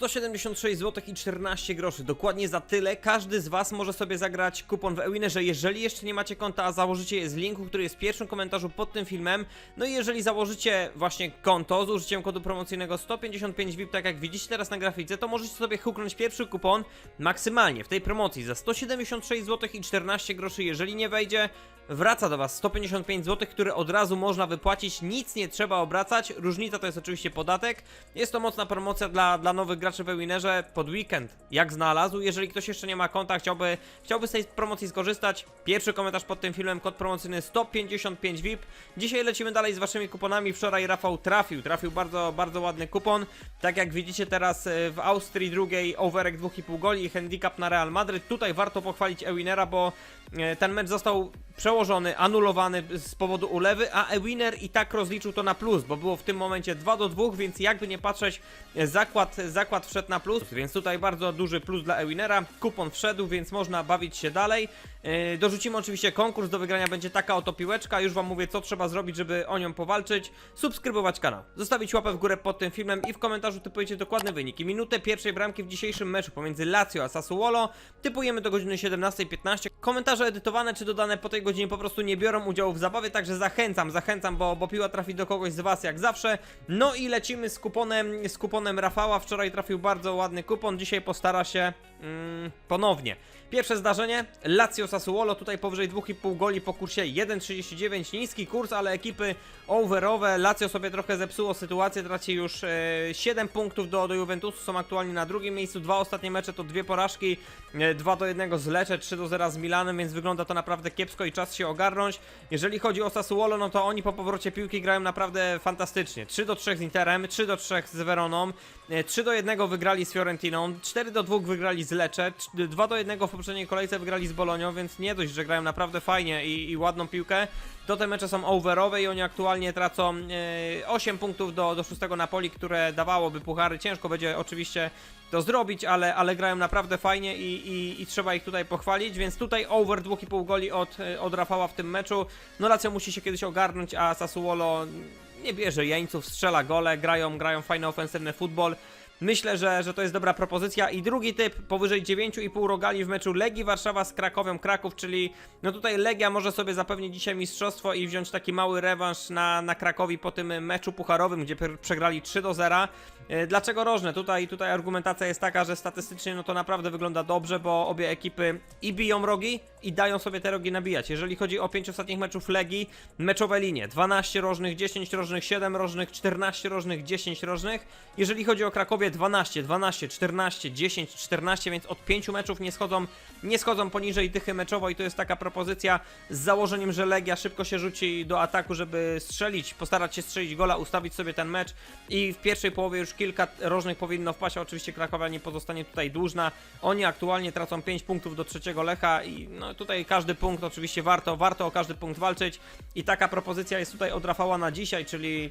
176 zł i 14 groszy. Dokładnie za tyle każdy z Was może sobie zagrać kupon w Ewinnerze. Jeżeli jeszcze nie macie konta, a założycie je z linku, który jest w pierwszym komentarzu pod tym filmem. No i jeżeli założycie właśnie konto z użyciem kodu promocyjnego 155 VIP, tak jak widzicie teraz na grafice, to możecie sobie huknąć pierwszy kupon maksymalnie w tej promocji za 176 zł i 14 groszy. Jeżeli nie wejdzie, wraca do Was 155 zł, które od razu można wypłacić, nic nie trzeba obracać. Różnica to jest oczywiście podatek. Jest to mocna promocja dla, dla nowych graczy w Winnerze pod weekend. Jak znalazł, jeżeli ktoś jeszcze nie ma konta, chciałby, chciałby z tej promocji skorzystać, pierwszy komentarz pod tym filmem, kod promocyjny 155 VIP. Dzisiaj lecimy dalej z Waszymi kuponami. Wczoraj Rafał trafił, trafił bardzo, bardzo ładny kupon. Tak jak widzicie teraz e, w Austrii drugiej overek 2,5 goli i handicap na Real Madryt. Tutaj warto pochwalić Ewinera, bo e, ten mecz został przełożony, anulowany z powodu ulewy, a Ewiner i tak rozliczył to na plus, bo było w tym momencie 2 do 2, więc jakby nie patrzeć, zakład, zakład wszedł na plus, więc tutaj bardzo duży plus dla Ewinera. Kupon wszedł, więc można bawić się dalej. E, Dorzucimy oczywiście konkurs, do wygrania będzie taka oto piłeczka. Już wam mówię, co trzeba zrobić, żeby o nią powalczyć. Subskrybować kanał, zostawić łapę w górę pod tym filmem i w komentarzu typujecie dokładny wynik. I minutę pierwszej bramki w dzisiejszym meczu pomiędzy Lazio a Sassuolo typujemy do godziny 17.15. Komentarze edytowane czy dodane po tej godzinie po prostu nie biorą udziału w zabawie, także zachęcam, zachęcam, bo, bo piła trafi do kogoś z was jak zawsze. No i lecimy z kuponem, z kuponem Rafała. Wczoraj trafił bardzo ładny kupon, dzisiaj postara się mm, ponownie. Pierwsze zdarzenie, Lazio Sassuolo, tutaj powyżej 2,5 goli po kursie 1,39, niski kurs, ale ekipy overowe, Lazio sobie trochę zepsuło sytuację, traci już e, 7 punktów do, do Juventusu, są aktualnie na drugim miejscu, dwa ostatnie mecze to dwie porażki, e, 2 do 1 z Lecce, 3 do 0 z Milanem, więc wygląda to naprawdę kiepsko i czas się ogarnąć. Jeżeli chodzi o Sassuolo, no to oni po powrocie piłki grają naprawdę fantastycznie, 3 do 3 z Interem, 3 do 3 z Veroną, e, 3 do 1 wygrali z Fiorentiną, 4 do 2 wygrali z Lecce, 2 do 1 w poprzedniej kolejce wygrali z Bolonią, więc nie dość, że grają naprawdę fajnie i, i ładną piłkę, to te mecze są overowe i oni aktualnie tracą e, 8 punktów do, do 6 Napoli, które dawałoby puchary. Ciężko będzie oczywiście to zrobić, ale, ale grają naprawdę fajnie i, i, i trzeba ich tutaj pochwalić, więc tutaj over 2,5 goli od, e, od Rafała w tym meczu. No Lazio musi się kiedyś ogarnąć, a Sassuolo nie bierze jeńców, strzela gole, grają, grają fajny ofensywny futbol. Myślę, że, że to jest dobra propozycja. I drugi typ, powyżej 9,5 rogali w meczu Legii Warszawa z Krakowią Kraków, czyli no tutaj Legia może sobie zapewnić dzisiaj mistrzostwo i wziąć taki mały rewanż na, na Krakowi po tym meczu pucharowym, gdzie przegrali 3 do 0. E, Dlaczego rożne? Tutaj, tutaj argumentacja jest taka, że statystycznie no to naprawdę wygląda dobrze, bo obie ekipy i biją rogi i dają sobie te rogi nabijać. Jeżeli chodzi o 5 ostatnich meczów Legii, meczowe linie 12 rożnych, 10 rożnych, 7 rożnych, 14 rożnych, 10 rożnych. Jeżeli chodzi o Krakowie 12, 12, 14, 10, 14, więc od 5 meczów nie schodzą, nie schodzą poniżej dychy meczowo i to jest taka propozycja z założeniem, że Legia szybko się rzuci do ataku, żeby strzelić, postarać się strzelić gola, ustawić sobie ten mecz i w pierwszej połowie już kilka rożnych powinno wpaść, a oczywiście Krakowa nie pozostanie tutaj dłużna. Oni aktualnie tracą 5 punktów do trzeciego Lecha i no tutaj każdy punkt oczywiście warto, warto o każdy punkt walczyć. I taka propozycja jest tutaj od Rafała na dzisiaj, czyli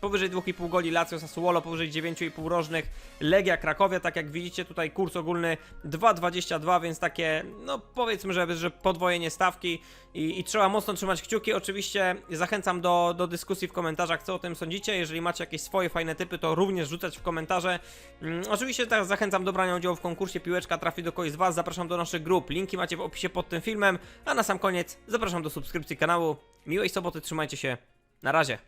Powyżej 2,5 goli Lazio Sassuolo, powyżej 9,5 rożnych Legia Krakowia, tak jak widzicie tutaj kurs ogólny 2,22, więc takie, no powiedzmy, że, że podwojenie stawki i, i trzeba mocno trzymać kciuki. Oczywiście zachęcam do, do dyskusji w komentarzach, co o tym sądzicie. Jeżeli macie jakieś swoje fajne typy, to również rzucać w komentarze. Mm, oczywiście teraz zachęcam do brania udziału w konkursie Piłeczka trafi do kogoś z Was. Zapraszam do naszych grup, linki macie w opisie pod tym filmem, a na sam koniec zapraszam do subskrypcji kanału. Miłej soboty, trzymajcie się, na razie.